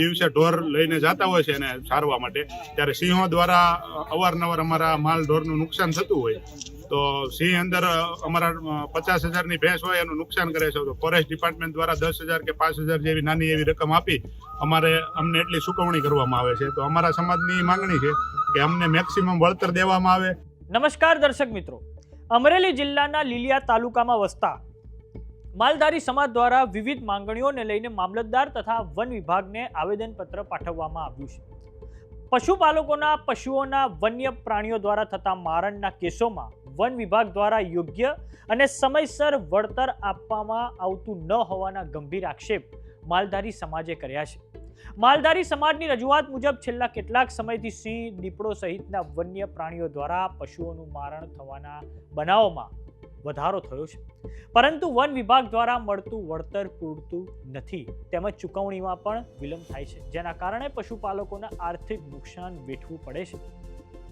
દિવસે ઢોર લઈને જતા હોય છે એને સારવા માટે. ત્યારે સિંહો દ્વારા અવારનવાર અમારા માલ ઢોરનું નુકસાન થતું હોય. તો સિંહ અંદર અમારા પચાસ હજારની ભેંસ હોય એનું નુકસાન કરે છે. તો ફોરેસ્ટ ડિપાર્ટમેન્ટ દ્વારા દસ હજાર કે પાંચ હજાર જેવી નાની એવી રકમ આપી અમારે અમને એટલી ચૂકવણી કરવામાં આવે છે. તો અમારા સમાજની માંગણી છે કે અમને મેક્સિમમ વળતર દેવામાં આવે. નમસ્કાર દર્શક મિત્રો. અમરેલી જિલ્લાના લીલિયા તાલુકામાં વસતા માલધારી સમાજ દ્વારા વિવિધ માંગણીઓને લઈને મામલતદાર તથા વન વિભાગને આવેદનપત્ર પાઠવવામાં આવ્યું છે. પશુપાલકોના, પશુઓના વન્ય પ્રાણીઓ દ્વારા થતા મારણના કેસોમાં વન વિભાગ દ્વારા યોગ્ય અને સમયસર વળતર આપવામાં આવતું ન હોવાના ગંભીર આક્ષેપ માલધારી સમાજે કર્યા છે. માલધારી સમાજની રજૂઆત મુજબ છેલ્લા કેટલાક સમયથી સિંહ, દીપડો સહિતના વન્ય પ્રાણીઓ દ્વારા પશુઓનું મારણ થવાના બનાવોમાં વધારો થયો છે. પરંતુ વન વિભાગ દ્વારા મળતું વળતર પૂરતું નથી. તેમજ ચૂકવણીમાં પણ વિલંબ થાય છે. જેના કારણે પશુપાલકોને આર્થિક નુકસાન વેઠવું પડે છે.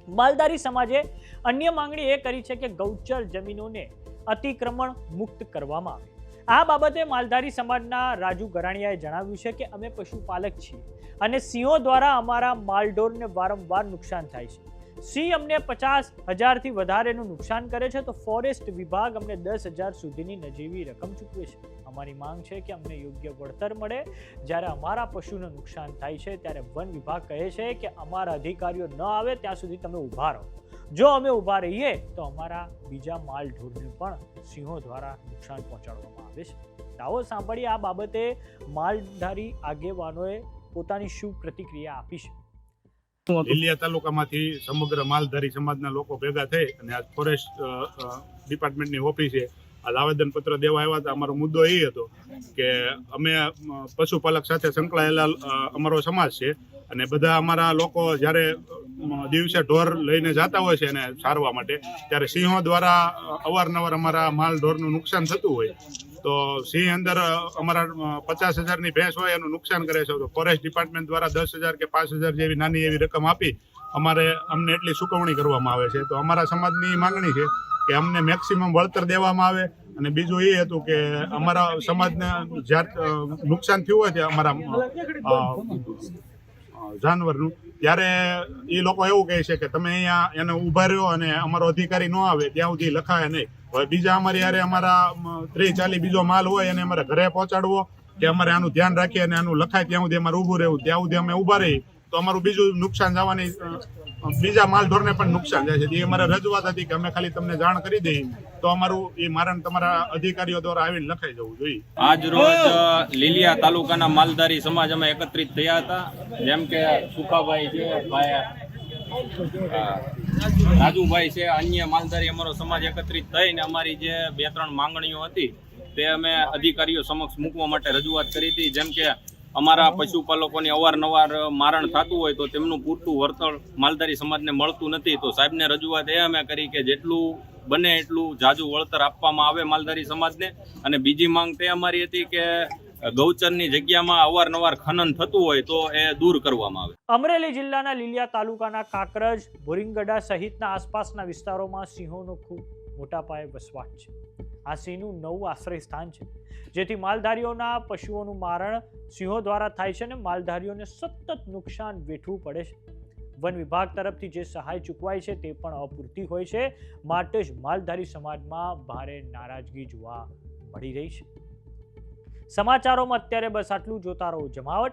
માલધારી સમાજે અન્ય માંગણી એ કરી છે કે ગૌચર જમીનોને અતિક્રમણ મુક્ત કરવામાં આવે. આ બાબતે માલધારી સમાજના રાજુ ગરાણીયાએ જણાવ્યું છે કે અમે પશુપાલક છીએ અને સિંહો દ્વારા અમારા માલઢોરને વારંવાર નુકસાન થાય છે. સિંહ અમને પચાસ હજારથી વધારેનું નુકસાન કરે છે, તો ફોરેસ્ટ વિભાગ અમને દસ હજાર સુધીની નજીવી રકમ ચૂકવે છે. અમારી માંગ છે કે અમને યોગ્ય વળતર મળે. જ્યારે અમારા પશુને નુકસાન થાય છે, ત્યારે વન વિભાગ કહે છે કે અમારા અધિકારીઓ ન આવે, ત્યાં સુધી તમે ઊભા રહો. જો અમે ઊભા રહીએ, તો અમારા બીજા માલ ઢોરને પણ સિંહો દ્વારા નુકસાન પહોંચાડવામાં આવે છે. દાવો સાંભળી આ બાબતે માલધારી આગેવાનોએ પોતાની શું પ્રતિક્રિયા આપી છે. લીલિયા તાલુકામાંથી સમગ્ર માલધારી સમાજના લોકો ભેગા થઈ અને આજ ફોરેસ્ટ ડિપાર્ટમેન્ટની ઓફિસે આજ આવેદનપત્ર દેવા આવ્યા હતા. અમારો મુદ્દો એ હતો કે અમે પશુપાલક સાથે સંકળાયેલા અમારો સમાજ છે અને બધા અમારા લોકો જ્યારે દિવસે ઢોર લઈને જતા હોય છે એને સારવા માટે, ત્યારે સિંહો દ્વારા અવારનવાર અમારા માલ ઢોરનું નુકસાન થતું હોય. તો સિંહ અંદર અમારા પચાસ હજારની ભેંસ હોય એનું નુકસાન કરે છે. તો ફોરેસ્ટ ડિપાર્ટમેન્ટ દ્વારા દસ હજાર કે પાંચ હજાર જેવી નાની એવી રકમ આપી અમારે અમને એટલી ચૂકવણી કરવામાં આવે છે. તો અમારા સમાજની માંગણી છે કે અમને મેક્સિમમ વળતર દેવામાં આવે. અને બીજું એ હતું કે અમારા સમાજને જ્યારે નુકસાન થયું હોય ત્યાં અમારા જાનવરનું. ત્યારે એ લોકો એવું કહે છે કે તમે અહીંયા એને ઊભા રહ્યો અને અમારો અધિકારી ન આવે, ત્યાં સુધી લખાય નહીં. હવે બીજા અમારી યારે અમારા ત્રીસ ચાલી બીજો માલ હોય એને અમારે ઘરે પહોંચાડવો, કે અમારે આનું ધ્યાન રાખીએ અને આનું લખાય ત્યાં સુધી અમારે ઊભું રહેવું, ત્યાં સુધી અમે ઊભા રહી તો અમારું બીજું નુકસાન જવાની બીજા માલ ઢોરને પણ નુકસાન જાય છે. એ અમારે રજૂઆત હતી કે અમે ખાલી તમને જાણ કરી દઈએ, તો અમારું એ મારણ તમારા અધિકારીઓ દ્વારા આવીને લખાઈ જવું જોઈએ. આજ રોજ લીલિયા તાલુકાના માલધારી સમાજ અમે એકત્રિત થયા હતા. જેમ કે સુખાભાઈ છે, ભાઈ રાજુભાઈ છે, અન્ય માલધારી અમારો સમાજ એકત્રિત થઈને અમારી જે બે ત્રણ માંગણીઓ હતી, તે અમે અધિકારીઓ સમક્ષ મૂકવા માટે રજૂઆત કરી હતી. જેમ કે અમારા પશુપાલકોની અવારનવાર મારણ થતું હોય તો તેમનું પૂરતું વળતર માલધારી સમાજને મળતું નથી. તો સાહેબને રજૂઆત એ અમે કરી કે જેટલું બને એટલું જાજુ વળતર આપવામાં આવે માલધારી સમાજને. અને બીજી માંગ તે અમારી હતી કે ગૌચરની જગ્યામાં અવારનવાર ખનન થતું હોય તો એ દૂર કરવામાં આવે. અમરેલી જિલ્લાના લીલિયા તાલુકાના કાકરજ ભોરિંગડા સહિતના આસપાસના વિસ્તારોમાં સિંહોનો ખૂબ મોટા પાયે વસવાટ છે. આ સિંહનું નવું આશ્રય સ્થાન છે. જેથી માલધારીઓના પશુઓનું મારણ સિંહો દ્વારા થાય છે અને માલધારીઓને સતત નુકસાન વેઠવું પડે છે. વન વિભાગ તરફથી જે સહાય ચૂકવાય છે તે પણ અપૂરતી હોય છે. માટે જ માલધારી સમાજમાં ભારે નારાજગી જોવા મળી રહી છે. સમાચારોમાં અત્યારે બસ આટલું. જોતા રહો જમાવટ.